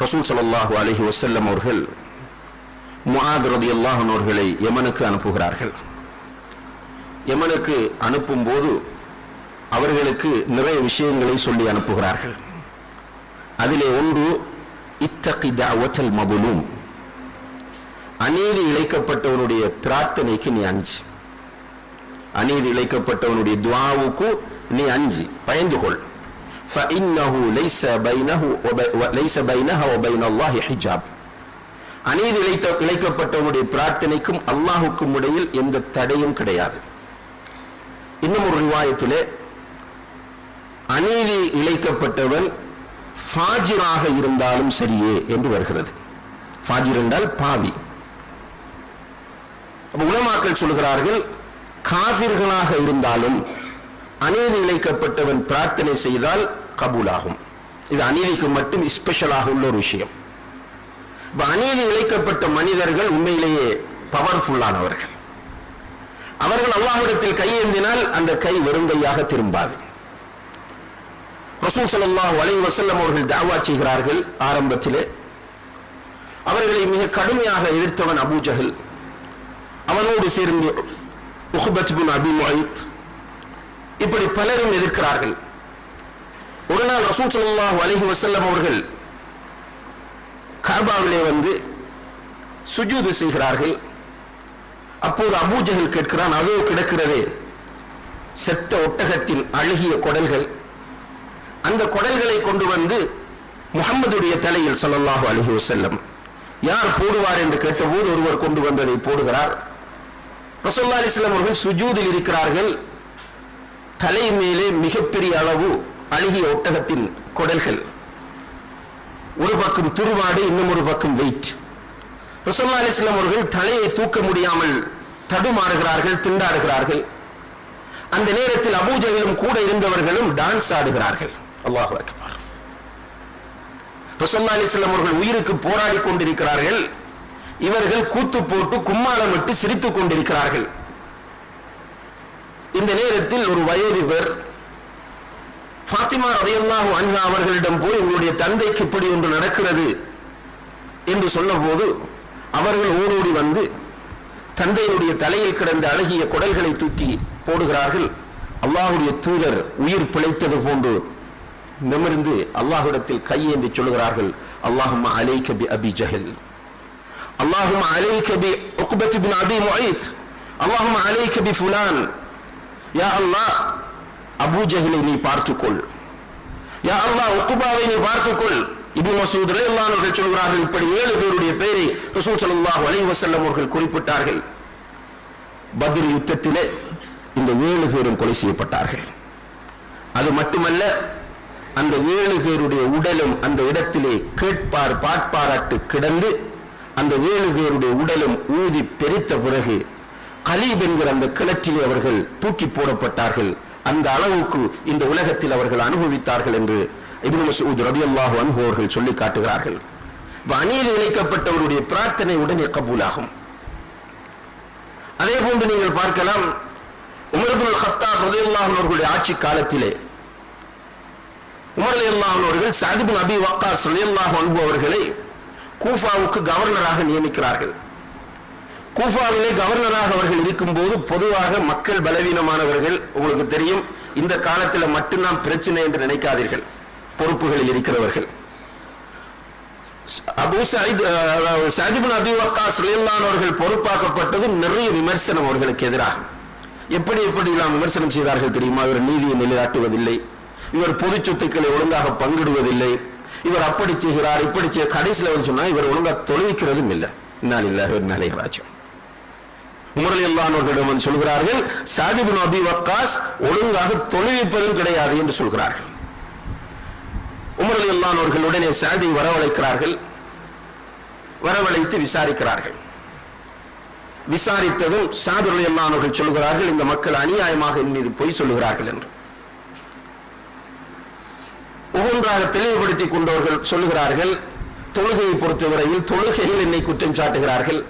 ரசூல் ஸல்லல்லாஹு அலஹி வசல்லம் அவர்கள் முஆத் ரலியல்லாஹு அவர்களை யமனுக்கு அனுப்புகிறார்கள். யமனுக்கு அனுப்பும்போது அவர்களுக்கு நிறைய விஷயங்களை சொல்லி அனுப்புகிறார்கள். அதிலே ஒன்று இத்தகி தஅவத்தல் மதுலூம். அநீதி இழைக்கப்பட்டவனுடைய பிரார்த்தனைக்கு நீ அஞ்சு. அநீதி இழைக்கப்பட்டவனுடைய துவாவுக்கு நீ அஞ்சு. பயந்து கொள். فإنه ليس بينه وب- وليس بينها وبين الله حجاب அநீதி இழைத்த இழைக்கப்பட்டவனுடைய பிரார்த்தனைக்கும் அல்லாஹுக்கும் இடையில் எந்த தடையும் கிடையாது இன்னும் ஒரு ரிவாயத்திலே அநீதி இழைக்கப்பட்டவன் ஃபாஜிராக இருந்தாலும் சரியே என்று வருகிறது ஃபாஜிர் என்றால் பாவி அப்ப உலமாக்கள் சொல்கிறார்கள் காபிர்களாக இருந்தாலும் அநீதி இழைக்கப்பட்டவன் பிரார்த்தனை செய்தால் கபூலாகும். இது அநீதிக்கு மட்டும் ஸ்பெஷலாக உள்ள ஒரு விஷயம். இப்ப அநீதி இழைக்கப்பட்ட மனிதர்கள் உண்மையிலேயே பவர்ஃபுல்லானவர்கள் அவர்கள் அல்லாஹிடத்தில் கையேந்தினால் அந்த கை வெறுங்கையாக திரும்பாது. ரசூல் ஸல்லல்லாஹு அலைஹி வசல்லம் அவர்கள் தாவா செய்கிறார்கள் ஆரம்பத்திலே. அவர்களை மிக கடுமையாக எதிர்த்தவன் அபூ ஜஹல். அவனோடு சேர்ந்து முஹபத் பின் அபி இப்படி பலரும் எதிர்க்கிறார்கள். ஒரு நாள் ரசூல் சல்லாஹ் அலஹி வசல்லம் அவர்கள் காபாவிலே வந்து சுஜூது செய்கிறார்கள். அப்போது அபூஜகல் கேட்கிறான் அதோ கிடக்கிறதே. செத்த ஒட்டகத்தின் அழுகிய குடல்கள். அந்த குடல்களை கொண்டு வந்து முகம்மதுடைய தலையில் சல்லாஹு அலஹி வசல்லம் யார் போடுவார்? என்று கேட்டபோது ஒருவர் கொண்டு வந்ததை போடுகிறார். ரசோல்லா அலிஸ்லாம் அவர்கள் சுஜூதில் இருக்கிறார்கள். தலை மேலே மிகப்பெரிய அளவு அழுகிய ஒட்டகத்தின் குடல்கள். ஒரு பக்கம் துருவாடு இன்னும் ஒரு பக்கம் வெயிட் ரசூல்லா அலிஸ்லாம் அவர்கள் தலையை தூக்க முடியாமல் தடுமாறுகிறார்கள் திண்டாடுகிறார்கள். அந்த நேரத்தில் அபூஜையிலும் கூட இருந்தவர்களும் டான்ஸ் ஆடுகிறார்கள். அல்லாஹ் அக்பர். ரசல்லா அலிஸ்லாம் அவர்கள் உயிருக்கு போராடி கொண்டிருக்கிறார்கள். இவர்கள் கூத்து போட்டு கும்மாளம் விட்டு சிரித்துக் கொண்டிருக்கிறார்கள். இந்த நேரத்தில் ஒரு வயோதிபர் ஃபாத்திமா ரதையல்லாஹு அன்ஹா அவர்களிடம் போய் உங்களுடைய தந்தைக்கு இப்படி ஒன்று நடக்கிறது என்று சொன்னபோது அவர்கள் ஓடோடி வந்து தந்தையுடைய தலையில் கிடந்த அழகிய குடல்களை தூக்கி போடுகிறார்கள். அல்லாஹுடைய தூதர் உயிர் பிழைத்தது போன்று நிமிர்ந்து அல்லாஹுடத்தில் கையேந்தி சொல்கிறார்கள் அல்லாஹும் அலை கபி அபி ஜஹல். அல்லாஹும் அலை கபி உக்பத் பின் அபி முஹித் அல்லாஹும் அலை கபி ஃபுலான். யா அல்லாஹ் அபூஜகிலை நீ பார்த்துக்கொள். யா அல்லா உக்குபாவை நீ பார்த்துக்கொள். இபு மசூத் ரலியல்லாஹு அவர்கள் சொல்கிறார்கள் இப்படி ஏழு பேருடைய பெயரை ரசூல் ஸல்லல்லாஹு அலைஹி வசல்லம் அவர்கள் குறிப்பிட்டார்கள். பத்ர் யுத்தத்திலே இந்த ஏழு பேரும் கொலை செய்யப்பட்டார்கள். அது மட்டுமல்ல அந்த ஏழு பேருடைய உடலும் அந்த இடத்திலே கேட்பார் பாட்பாராட்டு கிடந்து அந்த ஏழு பேருடைய உடலும் ஊதி பெருத்த பிறகு கலீப் என்கிற அந்த கிணற்றிலே அவர்கள் தூக்கி போடப்பட்டார்கள். அந்த அளவுக்கு இந்த உலகத்தில் அவர்கள் அனுபவித்தார்கள் என்று இபின் மசூத் ரலியல்லாஹு அன்ஹு அவர்கள் சொல்லி காட்டுகிறார்கள். அணியில் அநீதி பிரார்த்தனை உடனே கபூலாகும். அதே போன்று நீங்கள் பார்க்கலாம் உமர்புல் ஹத்தா ரலியல்லாஹு அவர்களுடைய ஆட்சி காலத்திலே உமர் ரலியல்லாஹு அவர்கள் சாதிபின் அபி வக்காஸ் ரலியல்லாஹு அல்லாஹ் அவர்களை கூஃபாவுக்கு கவர்னராக நியமிக்கிறார்கள். கூஃபாவிலே கவர்னராக அவர்கள் இருக்கும்போது பொதுவாக மக்கள் பலவீனமானவர்கள் உங்களுக்கு தெரியும் இந்த காலத்தில் மட்டும்தான் பிரச்சனை என்று நினைக்காதீர்கள். பொறுப்புகளில் இருக்கிறவர்கள். Abu Sayeed Saad ibn Abi Waqqas அவர்கள் பொறுப்பாக்கப்பட்டது நிறைய விமர்சனம் அவர்களுக்கு எதிராக. எப்படி எப்படி எல்லாம் விமர்சனம் செய்தார்கள் தெரியுமா? இவர் நீதியை நிலையாட்டுவதில்லை இவர் பொது சொத்துக்களை ஒழுங்காக பங்கிடுவதில்லை. இவர் அப்படி செய்கிறார் இப்படி செய்ய கடைசியில் வந்து சொன்னா இவர் ஒழுங்கா தொழுவிக்கிறதும் இல்லை. இன்னால் இல்லை ஒரு ராஜ்யம் உமரலி அல்லானவர்களிடம் வந்து சொல்கிறார்கள் சாதிபின் அபி வக்காஸ் ஒழுங்காக தொழுவிப்பதும் கிடையாது என்று சொல்கிறார்கள். உமரலி அல்லானவர்கள் உடனே சாதி வரவழைக்கிறார்கள் வரவழைத்து விசாரிக்கிறார்கள். விசாரித்ததும் சாதுரலி அல்லானவர்கள் சொல்கிறார்கள் இந்த மக்கள் அநியாயமாக என் மீது பொய் சொல்லுகிறார்கள் என்று. ஒவ்வொன்றாக தெளிவுபடுத்தி கொண்டவர்கள் சொல்லுகிறார்கள் தொழுகையை பொறுத்தவரையில் தொழுகையில் என்னை குற்றம் சாட்டுகிறார்கள்.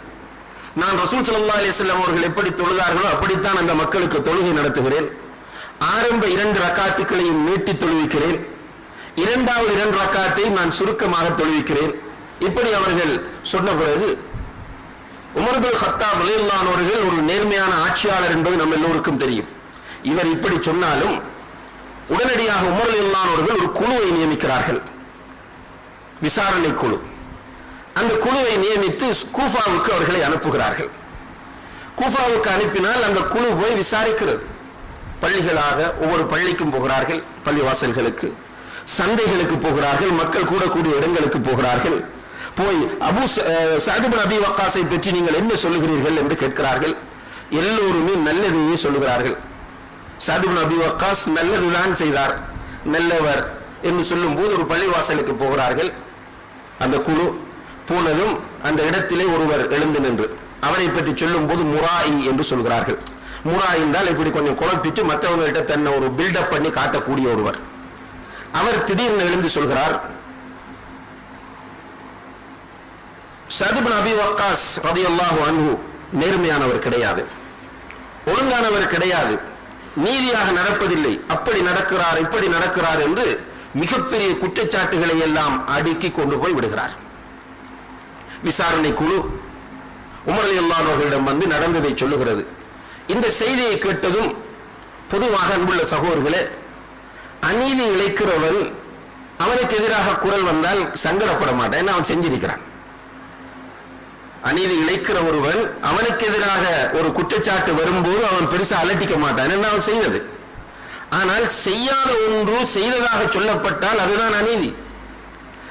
நான் ரசூல் சல்லா அலிஸ்லாம் அவர்கள் எப்படி தொழுதார்களோ அப்படித்தான் அந்த மக்களுக்கு தொழுகை நடத்துகிறேன். ஆரம்ப இரண்டு ரக்காத்துக்களையும் நீட்டி தொழுவிக்கிறேன். இரண்டாவது இரண்டு ரக்காத்தை நான் சுருக்கமாக தொழுவிக்கிறேன். இப்படி அவர்கள் சொன்ன பிறகு உமர்புல் வலியுல்லான் அவர்கள் ஒரு நேர்மையான ஆட்சியாளர் என்பது நம்ம எல்லோருக்கும் தெரியும். இவர் இப்படி சொன்னாலும் உடனடியாக உமர் அவர்கள் ஒரு குழுவை நியமிக்கிறார்கள். விசாரணை குழு. அந்த குழுவை நியமித்து கூஃபாவுக்கு அவர்களை அனுப்புகிறார்கள். கூஃபாவுக்கு அனுப்பினால் அந்த குழு போய் விசாரிக்கிறது. பள்ளிகளாக ஒவ்வொரு பள்ளிக்கும் போகிறார்கள் பள்ளிவாசல்களுக்கு. சந்தைகளுக்கு போகிறார்கள் மக்கள் கூடக்கூடிய இடங்களுக்கு போகிறார்கள். போய் அபு சாதிபன் அபி வக்காசை பற்றி நீங்கள் என்ன சொல்லுகிறீர்கள் என்று கேட்கிறார்கள். எல்லோருமே நல்லதையே சொல்லுகிறார்கள். சாதிபன் அபி வக்காஸ் நல்லதுதான் செய்தார். நல்லவர் என்று சொல்லும் போது ஒரு பள்ளிவாசலுக்கு போகிறார்கள். அந்த குழு போனதும் அந்த இடத்திலே ஒருவர் எழுந்து நின்று அவரை பற்றி சொல்லும் போது முராயி என்று சொல்கிறார்கள். முரா என்றால் இப்படி கொஞ்சம் குழப்பிட்டு மற்றவங்கள்ட்ட தன்னை ஒரு பில்டப் பண்ணி காட்டக்கூடிய ஒருவர். அவர் திடீர்னு எழுந்து சொல்கிறார் சதுபன் அபி வக்காஸ் ரதியல்லாஹு அன்பு நேர்மையானவர் கிடையாது. ஒழுங்கானவர் கிடையாது. நீதியாக நடப்பதில்லை. அப்படி நடக்கிறார் இப்படி நடக்கிறார் என்று மிகப்பெரிய குற்றச்சாட்டுகளை எல்லாம் அடுக்கி கொண்டு போய் விடுகிறார். விசாரணை குழு உமர் அல்லாதவர்களிடம் வந்து நடந்ததை சொல்லுகிறது. இந்த செய்தியை கேட்டதும் பொதுவாக அன்புள்ள சகோதரர்களே அநீதி இழைக்கிறவன் அவனுக்கு எதிராக குரல் வந்தால் சங்கடப்பட மாட்டான். அவன் செஞ்சிருக்கிறான். அநீதி இழைக்கிற ஒருவன் அவனுக்கு எதிராக ஒரு குற்றச்சாட்டு வரும்போது அவன் பெருசா அலட்டிக்க மாட்டான். என்ன அவன் செய்தது. ஆனால் செய்யாத ஒன்று செய்ததாக சொல்லப்பட்டால் அதுதான் அநீதி.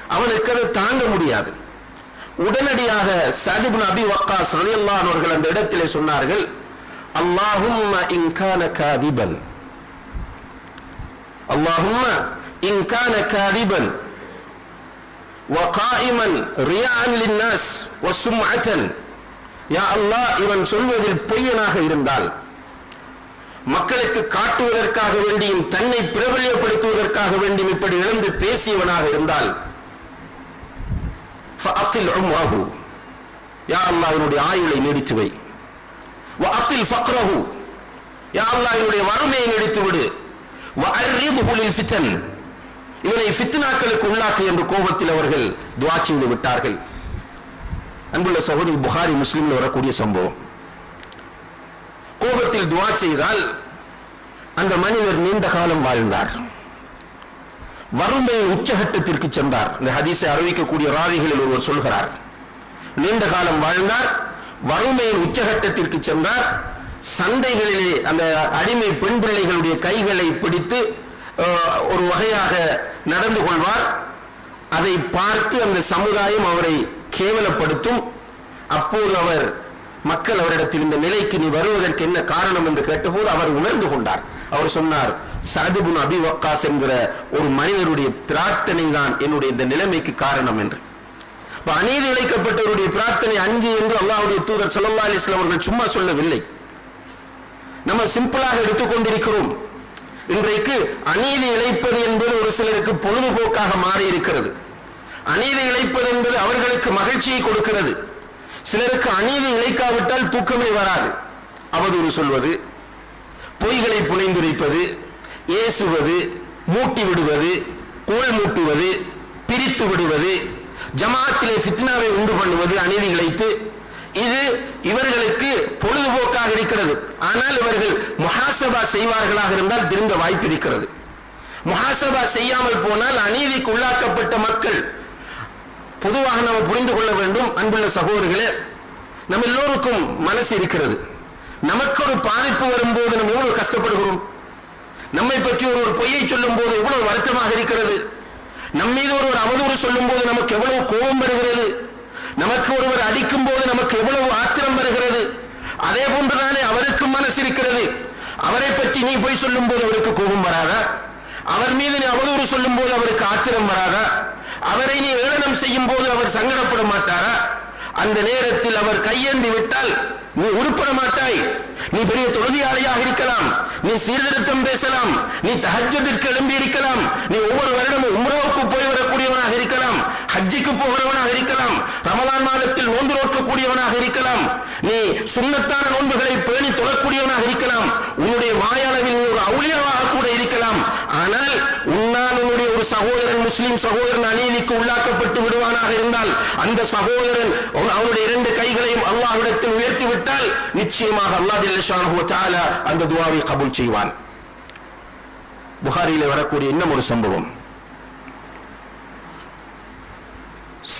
அவனுக்கு அதை தாங்க முடியாது. உடனடியாக சாதிபுன் அபி வக்காஸ் ரலியல்லாஹு அவர்கள் அந்த இடத்திலே சொன்னார்கள் அல்லாஹும்ம இன்கான காதிபன் அல்லாஹும்ம இன்கான காதிபன் وقائما رياء للناس وسمعة யா அல்லாஹ் இவன் சொல்வதில் பொய்யனாக இருந்தால் மக்களுக்கு காட்டுவதற்காக வேண்டியும் தன்னை பிரபல்யப்படுத்துவதற்காக வேண்டியும் இப்படி இழந்து பேசியவனாக இருந்தால் ஃபஅத்தில் உம்ரஹு யா அல்லாஹ் என்னுடைய ஆயுளை நீடித்து வை வஅத்தில் ஃபக்ரஹு யா அல்லாஹ் என்னுடைய வறுமையை நீடித்து விடு வஅர்ரிதுஹு லில் ஃபிதன் இவனை ஃபித்னாக்களுக்கு உள்ளாக்கு என்று கோபத்தில் அவர்கள் துவா செய்து விட்டார்கள். அன்புள்ள சகோதரி புகாரி முஸ்லிம்ல வரக்கூடிய சம்பவம். கோபத்தில் துவா செய்தால் அந்த மனிதர் நீண்ட காலம் வாழ்ந்தார். வறுமையின் உச்சகட்டத்திற்கு சென்றார். இந்த ஹதீஸை அறிவிக்கக்கூடிய ராவிகளில் ஒருவர் சொல்கிறார். நீண்ட காலம் வாழ்ந்தார் வறுமையின் உச்சகட்டத்திற்கு சென்றார் சந்தைகளிலே அந்த அடிமை பெண் பிள்ளைகளுடைய கைகளை பிடித்து ஒரு வகையாக நடந்து கொள்வார். அதை பார்த்து அந்த சமுதாயம் அவரை கேவலப்படுத்தும். அப்போது அவர் மக்கள் அவரிடத்தில் இந்த நிலைக்கு நீ வருவதற்கு என்ன காரணம் என்று கேட்டபோது அவர் உணர்ந்து கொண்டார். அவர் சொன்னார் சாதிபுன் அபி வக்காஸ் என்கிற ஒரு மனிதருடைய பிரார்த்தனை தான் என்னுடைய இந்த நிலைமைக்கு காரணம் என்று. இப்ப அநீதி இழைக்கப்பட்டவருடைய பிரார்த்தனை அஞ்சு என்று அல்லாவுடைய தூதர் சல்லா அலிஸ்லாம் அவர்கள் சும்மா சொல்லவில்லை. நம்ம சிம்பிளாக எடுத்துக்கொண்டிருக்கிறோம் இன்றைக்கு அநீதி இழைப்பது என்பது ஒரு சிலருக்கு பொழுதுபோக்காக மாறி இருக்கிறது அநீதி இழைப்பது என்பது அவர்களுக்கு மகிழ்ச்சியை கொடுக்கிறது. சிலருக்கு அநீதி இழைக்காவிட்டால் தூக்கமே வராது. அவதூறு சொல்வது பொய்களை புனைந்துரைப்பது ஏசுவது மூட்டி விடுவது கோல் மூட்டுவது பிரித்து விடுவது ஜமாத்திலே ஃபித்னாவை உண்டு பண்ணுவது அநீதி இழைத்து இது இவர்களுக்கு பொழுதுபோக்காக இருக்கிறது. ஆனால் இவர்கள் முஹாசபா செய்வார்களாக இருந்தால் திரும்ப வாய்ப்பு இருக்கிறது. முஹாசபா செய்யாமல் போனால் அநீதிக்கு உள்ளாக்கப்பட்ட மக்கள் பொதுவாக நாம் புரிந்து கொள்ள வேண்டும் அன்புள்ள சகோதரர்களே நம்ம எல்லோருக்கும் மனசு இருக்கிறது. நமக்கு ஒரு பாதிப்பு வரும்போது நம்ம எவ்வளவு கஷ்டப்படுகிறோம்? நம்மை பற்றி ஒரு ஒரு பொய்யை சொல்லும் போது எவ்வளவு வருத்தமாக இருக்கிறது? நம் மீது ஒருவர் அவதூறு சொல்லும் போது நமக்கு எவ்வளவு கோபம் வருகிறது? நமக்கு ஒருவர் அடிக்கும் போது நமக்கு எவ்வளவு ஆத்திரம் வருகிறது? அதே போன்றுதானே அவருக்கும் மனசு இருக்கிறது. அவரை பற்றி நீ போய் சொல்லும் போது அவருக்கு கோபம் வராதா? அவர் மீது நீ அவதூறு சொல்லும் போது அவருக்கு ஆத்திரம் வராதா? அவரை நீ ஏளனம் செய்யும் போது அவர் சங்கடப்பட மாட்டாரா? அந்த நேரத்தில் அவர் கையேந்தி விட்டால் நீ உருப்பட மாட்டாய். நீ பெரிய தொழுதியாளையாக இருக்கலாம். நீ சீர்திருத்தம் பேசலாம். நீ தஹஜத்திற்கு எழும்பி இருக்கலாம். நீ ஒவ்வொரு வருடமும் உம்ராவுக்கு போய் வரக்கூடியவனாக இருக்கலாம். ஹஜ்ஜிக்கு போகிறவனாக இருக்கலாம். ரமலான் மாதத்தில் நோன்பு நோக்கக்கூடியவனாக இருக்கலாம். நீ சுண்ணத்தான நோன்புகளை பேணி தொழக்கூடியவனாக இருக்கலாம். உன்னுடைய வாயளவில் ஒரு அவுளியவாக கூட இருக்கலாம். ஆனால் ஒரு சகோதரன் முஸ்லிம் சகோதரன் அநீதிக்கு உள்ளாக்கப்பட்டு விடுவானாக இருந்தால் அந்த சகோதரன் அவனுடைய இரண்டு கைகளையும் அல்லாஹ்விடத்தில் உயர்த்தி விட்டால் நிச்சயமாக அல்லாஹ் அந்த துவாவை கபூல் செய்வான். புகாரியில் வரக்கூடிய இன்னும் ஒரு சம்பவம்.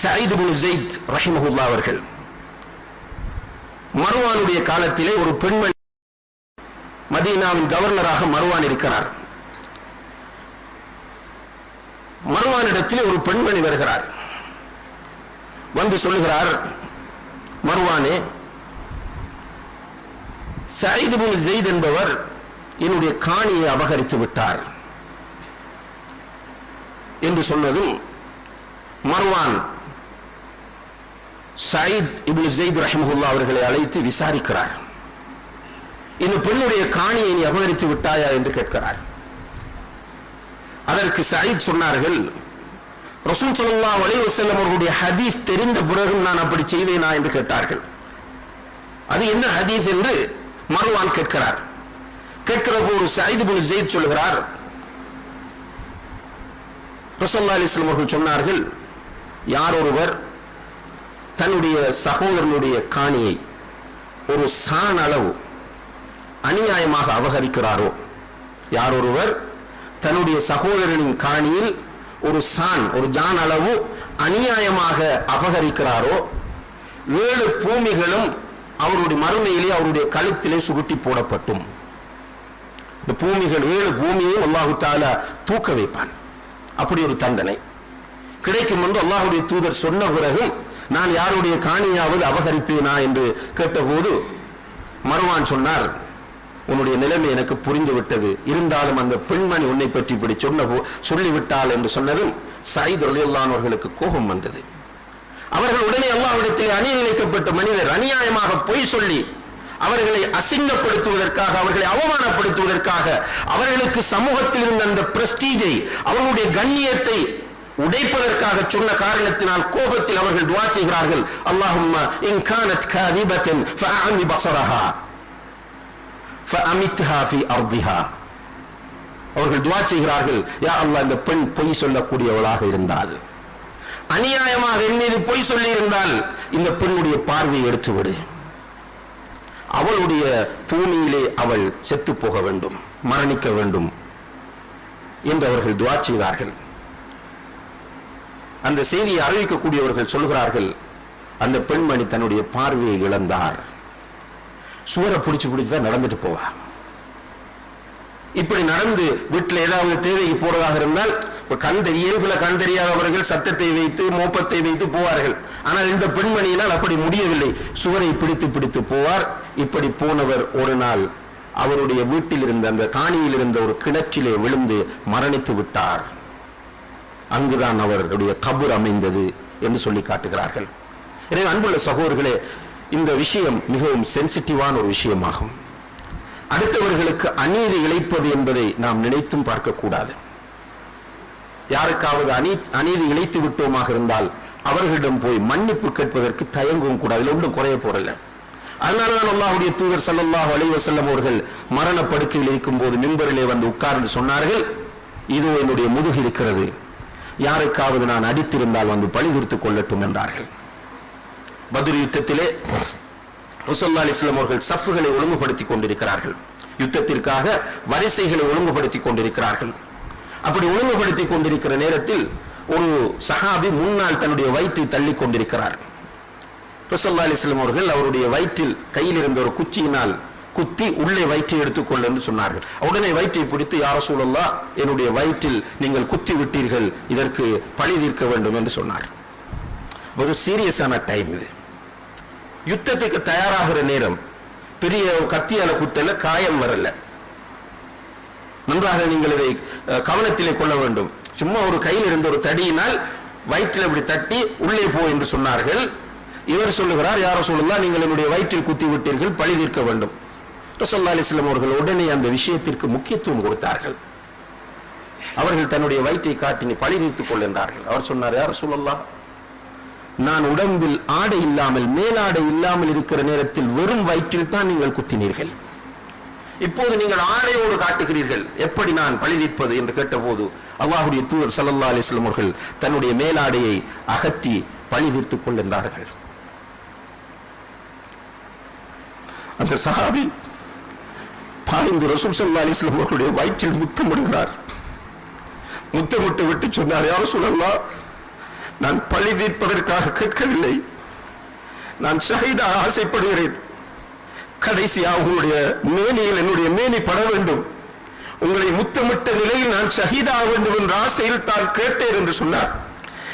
சயீத் பின் ஜெயித் ரஹிமஹுல்லா அவர்கள் மருவானுடைய காலத்திலே ஒரு பெண்மணி மதீனாவின் கவர்னராக மருவான் இருக்கிறார். மருவானிடத்தில் ஒரு பெண்மணி வருகிறார். வந்து சொல்லுகிறார் மருவானே சயீத் பின் ஜெயித் என்பவர் என்னுடைய காணியை அபகரித்து விட்டார். என்று சொன்னதும் மர்வான் சயீத் இப்னு ஜெயித் ரஹிமஹுல்லா அவர்களை அழைத்து விசாரிக்கிறார். இந்த பெண்ணுடைய காணியை நீ அபகரித்து விட்டாயா? என்று கேட்கிறார். அதற்கு சயீத் சொன்னார்கள் ரசூல் ஸல்லல்லாஹு அலைஹி செல்லம் அவர்களுடைய ஹதீஸ் தெரிந்த பிறகும் நான் அப்படி செய்வேனா? என்று கேட்டார்கள். அது என்ன ஹதீஸ் என்று மர்வான் கேட்கிறார். கேட்கிற போது சயீத் இப்னு ஜெயித் சொல்கிறார். ரசோல்லா அலைஹி அவர்கள் சொன்னார்கள் யார் ஒருவர் தன்னுடைய சகோதரனுடைய காணியை ஒரு சான் அளவு அநியாயமாக அபகரிக்கிறாரோ? யார் ஒருவர் தன்னுடைய சகோதரனின் காணியில் ஒரு சான் ஒரு ஜான் அளவு அநியாயமாக அபகரிக்கிறாரோ ஏழு பூமிகளும் அவருடைய மறுமையிலே அவருடைய கழுத்திலே சுருட்டி போடப்பட்டும். இந்த பூமிகள் ஏழு பூமியையும் அல்லாஹு தாலா தூக்க வைப்பான். அப்படி ஒரு தண்டனை. கிடைக்கும் என்று அல்லாஹுடைய தூதர் சொன்ன பிறகு நான் யாருடைய காணியாவது அபகரிப்பேனா என்று கேட்டபோது மருவான் சொன்னார் உன்னுடைய நிலைமை எனக்கு புரிந்து விட்டது இருந்தாலும் அந்த பெண்மணி உன்னை பற்றி இப்படி சொன்ன போ- சொல்லிவிட்டாள் என்று சொன்னதும் சாயித் ரலியல்லாஹு அவர்களுக்கு கோபம் வந்தது. அவர்கள் உடனே அல்லாவிடத்தில் அணிநிலைக்கப்பட்ட மனிதர் அநியாயமாக பொய் சொல்லி அவர்களை அசிங்கப்படுத்துவதற்காக அவர்களை அவமானப்படுத்துவதற்காக அவர்களுக்கு சமூகத்தில் இருந்த அந்த பிரஸ்டீஜை அவர்களுடைய கண்ணியத்தை உடைப்பதற்காக சொன்ன காரணத்தினால் கோபத்தில் அவர்கள் துவா செய்கிறார்கள். அல்லாஹும்ம இன் கானத் காதிபத்தின் ஃபஅமி பசரஹா அவர்கள் துவா செய்கிறார்கள் யா அல்லா இந்த பெண் பொய் சொல்லக்கூடியவளாக இருந்தால் அநியாயமாக என் மீது பொய் சொல்லி இருந்தால் இந்த பெண்ணுடைய பார்வையை எடுத்துவிடு. அவளுடைய பூமியிலே அவள் செத்து போக வேண்டும் மரணிக்க வேண்டும் என்று அவர்கள் துவா செய்தார்கள். அந்த செய்தியை அறிவிக்கக்கூடியவர்கள் சொல்கிறார்கள் அந்த பெண்மணி தன்னுடைய பார்வையை இழந்தார். சுவரை பிடிச்சு பிடிச்சி தான் நடந்துட்டு போவா. இப்படி நடந்து வீட்டில் ஏதாவது தேவைக்கு போறதாக இருந்தால் இப்ப கண் தெரிய- இயல்புல கண் தெரியாதவர்கள் சத்தத்தை வைத்து மோப்பத்தை வைத்து போவார்கள். ஆனால் இந்த பெண்மணியினால் அப்படி முடியவில்லை. சுவரை பிடித்து பிடித்து போவார். இப்படி போனவர் ஒரு நாள் அவருடைய வீட்டில் இருந்த அந்த காணியில் இருந்த ஒரு கிணற்றிலே விழுந்து மரணித்து விட்டார். அங்குதான் அவருடைய கபர் அமைந்தது என்று சொல்லி காட்டுகிறார்கள். எனவே அன்புள்ள சகோதரர்களே இந்த விஷயம் மிகவும் சென்சிட்டிவான ஒரு விஷயமாகும். அடுத்தவர்களுக்கு அநீதி இழைப்பது என்பதை நாம் நினைத்தும் பார்க்கக்கூடாது. யாருக்காவது அநீ அநீதி இழைத்து விட்டோமாக இருந்தால் அவர்களிடம் போய் மன்னிப்பு கேட்பதற்கு தயங்கவும் கூடாது. ஒன்றும் குறைய போறல அதனாலதான் அல்லாஹுடைய தூதர் சல்லாஹ் அலைஹி வஸல்லம் அவர்கள் மரண படுக்கையில் இருக்கும்போது மின்பரிலே வந்து உட்கார்ந்து சொன்னார்கள் இது என்னுடைய முதுகு இருக்கிறது. யாருக்காவது நான் அடித்திருந்தால் வந்து பழி கொள்ளட்டும் என்றார்கள். பத்ர் யுத்தத்திலே முசல்லா அலிஸ்லாம் அவர்கள் சஃப்புகளை ஒழுங்குபடுத்திக் கொண்டிருக்கிறார்கள். யுத்தத்திற்காக வரிசைகளை ஒழுங்குபடுத்திக் கொண்டிருக்கிறார்கள். அப்படி ஒழுங்குபடுத்திக் கொண்டிருக்கிற நேரத்தில் ஒரு சஹாபி முன்னால் தன்னுடைய வயிற்றை தள்ளி கொண்டிருக்கிறார். ரசூலுல்லாஹி அலிஸ்லாம் அவர்கள் அவருடைய வயிற்றில் கையில் இருந்த ஒரு குச்சியினால் குத்தி உள்ளே வயிற்றை எடுத்துக்கொள்ள என்று சொன்னார்கள். உடனே வயிற்றை பிடித்து யார சூழல்லா என்னுடைய வயிற்றில் நீங்கள் குத்தி விட்டீர்கள் இதற்கு பழி தீர்க்க வேண்டும் என்று சொன்னார். ஒரு சீரியஸான டைம் இது. யுத்தத்துக்கு தயாராகிற நேரம். பெரிய கத்தியால குத்தல காயம் வரல. நன்றாக நீங்கள் இதை கவனத்திலே கொள்ள வேண்டும். சும்மா ஒரு கையில் இருந்த ஒரு தடியினால் வயிற்றில் இப்படி தட்டி உள்ளே போ என்று சொன்னார்கள். இவர் சொல்லுகிறார் யாரோ சொல்லலாம் நீங்கள் என்னுடைய வயிற்றில் குத்தி விட்டீர்கள் பழி தீர்க்க வேண்டும். ரசல்லா அலிஸ்லாம் அவர்கள் உடனே அந்த விஷயத்திற்கு முக்கியத்துவம் கொடுத்தார்கள். அவர்கள் தன்னுடைய வயிற்றை காட்டி பழி தீர்த்துக் கொள்கின்றார்கள் அவர் சொன்னார் யார் சொல்லலாம் நான் உடம்பில் ஆடை இல்லாமல் மேலாடை இல்லாமல் இருக்கிற நேரத்தில் வெறும் வயிற்றில் தான் நீங்கள் குத்தினீர்கள். இப்போது நீங்கள் ஆடையோடு காட்டுகிறீர்கள். எப்படி நான் பழி என்று கேட்டபோது அல்லாஹுடைய தூதர் சல்லா அலிஸ்லம் அவர்கள் தன்னுடைய மேலாடையை அகற்றி பழி தீர்த்துக் கொண்டிருந்தார்கள். அந்த சஹாபி பாய்ந்து ரசூல் சல்லா அலிஸ்லம் அவர்களுடைய வயிற்றில் முத்தமிடுகிறார். முத்தமிட்டு விட்டு சொன்னார் யாரும் சொல்லலாம் நான் பழி தீர்ப்பதற்காக கேட்கவில்லை. நான் ஷஹீதாக ஆசைப்படுகிறேன். கடைசியா உங்களுடைய மேனியில் என்னுடைய மேனி பட வேண்டும். உங்களை முத்தமிட்ட நிலையில் நான் ஷஹீதாக வேண்டும் என்ற ஆசையில் தான் கேட்டேன் என்று சொன்னார்.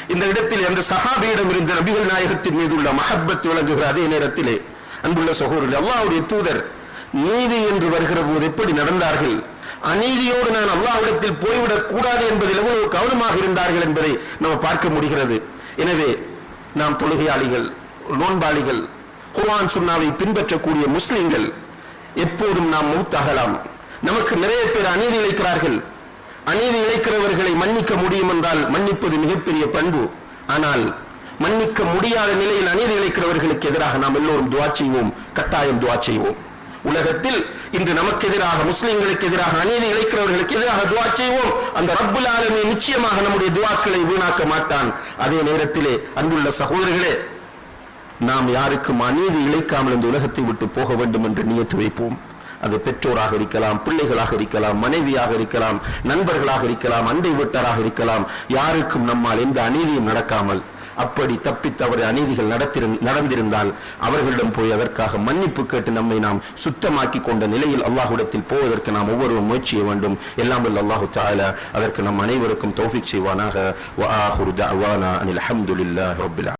இந்த இடத்தில் அந்த சஹாபியிடம் இருந்த நபிகள் நாயகத்தின் மீது உள்ள மஹப்பத் விளங்குகிற அதே நேரத்திலே அன்புள்ள சகோதரர் அல்லாவுடைய தூதர் நீதி என்று வருகிற போது எப்படி நடந்தார்கள்? அநீதியோடு நான் அல்லாவிடத்தில் போய்விடக் கூடாது என்பதில் எவ்வளவு கவனமாக இருந்தார்கள் என்பதை நம்ம பார்க்க முடிகிறது. எனவே நாம் தொழுகையாளிகள் நோன்பாளிகள் குர்ஆன் சுன்னாவை பின்பற்றக்கூடிய முஸ்லிம்கள் எப்போதும் நாம் மூத்தாகலாம். நமக்கு நிறைய பேர் அநீதி இழைக்கிறார்கள். அநீதி இழைக்கிறவர்களை மன்னிக்க முடியும் என்றால் மன்னிப்பது மிகப்பெரிய பண்பு. ஆனால் மன்னிக்க முடியாத நிலையில் அநீதி இழைக்கிறவர்களுக்கு எதிராக நாம் எல்லோரும் துவா செய்வோம் கட்டாயம் துவா செய்வோம். உலகத்தில் இன்று நமக்கு எதிராக முஸ்லிம்களுக்கு எதிராக அநீதி இழைக்கிறவர்களுக்கு எதிராக துவா செய்வோம். அந்த ரப்புல் ஆலமே நிச்சயமாக நம்முடைய துவாக்களை வீணாக்க மாட்டான். அதே நேரத்திலே அன்புள்ள சகோதரர்களே நாம் யாருக்கும் அநீதி இழைக்காமல் இந்த உலகத்தை விட்டு போக வேண்டும் என்று நியத்து வைப்போம். அது பெற்றோராக இருக்கலாம் பிள்ளைகளாக இருக்கலாம் மனைவியாக இருக்கலாம் நண்பர்களாக இருக்கலாம் அண்டை வீட்டராக இருக்கலாம். யாருக்கும் நம்மால் எந்த அநீதியும் நடக்காமல் அப்படி தப்பித்து அவரை அநீதிகள் நடத்திருந் நடந்திருந்தால் அவர்களிடம் போய் அதற்காக மன்னிப்பு கேட்டு நம்மை நாம் சுத்தமாக்கி கொண்ட நிலையில் அல்லாஹுடத்தில் போவதற்கு நாம் ஒவ்வொருவரும் முயற்சிய வேண்டும். எல்லாம் வல்ல அல்லாஹு தால அதற்கு நம் அனைவருக்கும் தௌஃபிக் செய்வானாக. அனில் ஹம்துலில்லாஹி